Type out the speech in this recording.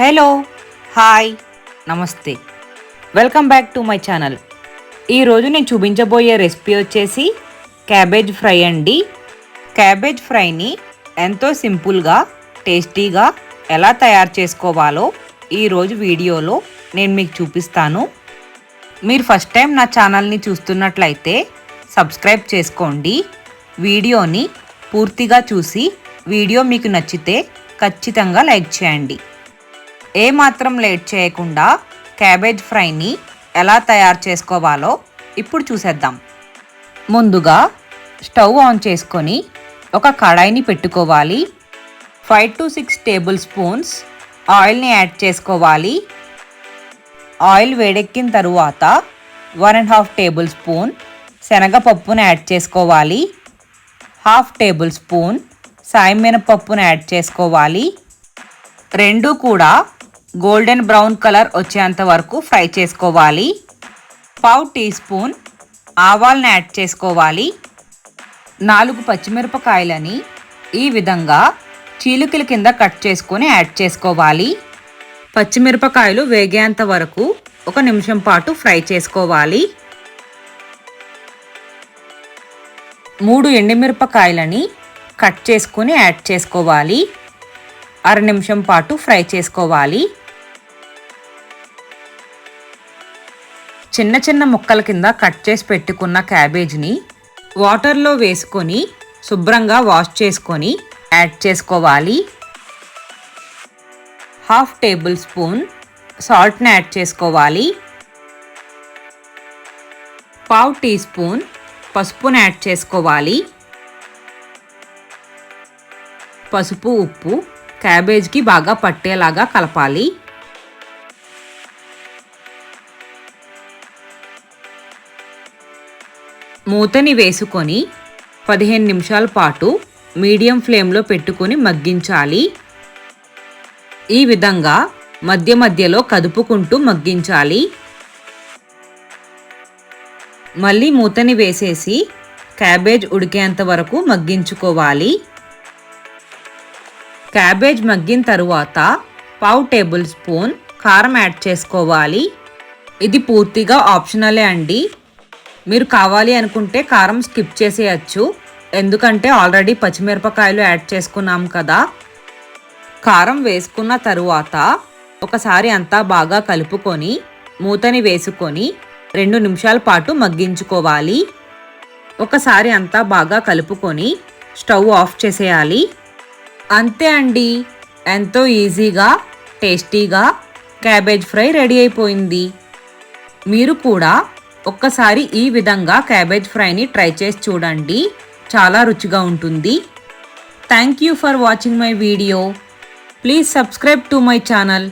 Hello hi. నమస్తే. Welcome back to my channel. ఈరోజు నేను చూపించబోయే రెసిపీ వచ్చేసి క్యాబేజ్ ఫ్రై అండి. క్యాబేజ్ ఫ్రైని ఎంతో సింపుల్గా టేస్టీగా ఎలా తయారు చేసుకోవాలో ఈరోజు వీడియోలో నేను మీకు చూపిస్తాను. మీరు ఫస్ట్ టైం నా ఛానల్ని చూస్తున్నట్లయితే సబ్స్క్రైబ్ చేసుకోండి. వీడియోని పూర్తిగా చూసి వీడియో మీకు నచ్చితే ఖచ్చితంగా లైక్ చేయండి. ఏ మాత్రం లేట్ చేయకుండా క్యాబేజ్ ఫ్రైని ఎలా తయారు చేసుకోవాలో ఇప్పుడు చూసేద్దాం. ముందుగా స్టవ్ ఆన్ చేసుకొని ఒక కడాయిని పెట్టుకోవాలి. Five to six tablespoons ఆయిల్ని యాడ్ చేసుకోవాలి. ఆయిల్ వేడెక్కిన తరువాత one and half tablespoon శనగపప్పును యాడ్ చేసుకోవాలి. హాఫ్ టేబుల్ స్పూన్ సాయి మినపప్పును యాడ్ చేసుకోవాలి. రెండు కూడా గోల్డెన్ బ్రౌన్ కలర్ వచ్చేంత వరకు ఫ్రై చేసుకోవాలి. పావు టీ స్పూన్ ఆవాల్ని యాడ్ చేసుకోవాలి. నాలుగు పచ్చిమిరపకాయలని ఈ విధంగా చీలికల కింద కట్ చేసుకొని యాడ్ చేసుకోవాలి. పచ్చిమిరపకాయలు వేగేంత వరకు ఒక నిమిషం పాటు ఫ్రై చేసుకోవాలి. మూడు ఎండుమిరపకాయలని కట్ చేసుకొని యాడ్ చేసుకోవాలి. అర నిమిషం పాటు ఫ్రై చేసుకోవాలి. చిన్న చిన్న ముక్కల కింద కట్ చేసి పెట్టుకున్న క్యాబేజ్ని వాటర్లో వేసుకొని శుభ్రంగా వాష్ చేసుకొని యాడ్ చేసుకోవాలి. హాఫ్ టేబుల్ స్పూన్ సాల్ట్ని యాడ్ చేసుకోవాలి. పావు టీ స్పూన్ పసుపుని యాడ్ చేసుకోవాలి. పసుపు ఉప్పు క్యాబేజ్కి బాగా పట్టేలాగా కలపాలి. మూతని వేసుకొని పదిహేను నిమిషాల పాటు మీడియం ఫ్లేమ్లో పెట్టుకొని మగ్గించాలి. ఈ విధంగా మధ్య మధ్యలో కదుపుకుంటూ మగ్గించాలి. మళ్ళీ మూతని వేసేసి క్యాబేజ్ ఉడికేంత వరకు మగ్గించుకోవాలి. క్యాబేజ్ మగ్గిన తరువాత పావు టేబుల్ స్పూన్ కారం యాడ్ చేసుకోవాలి. ఇది పూర్తిగా ఆప్షనలే అండి. మీరు కావాలి అనుకుంటే కారం స్కిప్ చేసేయచ్చు. ఎందుకంటే ఆల్రెడీ పచ్చిమిరపకాయలు యాడ్ చేసుకున్నాం కదా. కారం వేసుకున్న తరువాత ఒకసారి అంతా బాగా కలుపుకొని మూతని వేసుకొని రెండు నిమిషాల పాటు మగ్గించుకోవాలి. ఒకసారి అంతా బాగా కలుపుకొని స్టవ్ ఆఫ్ చేసేయాలి. అంతే అండి. ఎంతో ఈజీగా టేస్టీగా క్యాబేజ్ ఫ్రై రెడీ అయిపోయింది. మీరు కూడా ఒక్కసారి ఈ విధంగా క్యాబేజ్ ఫ్రైని ట్రై చేసి చూడండి. చాలా రుచిగా ఉంటుంది. Thank you for watching my video. Please subscribe to my channel.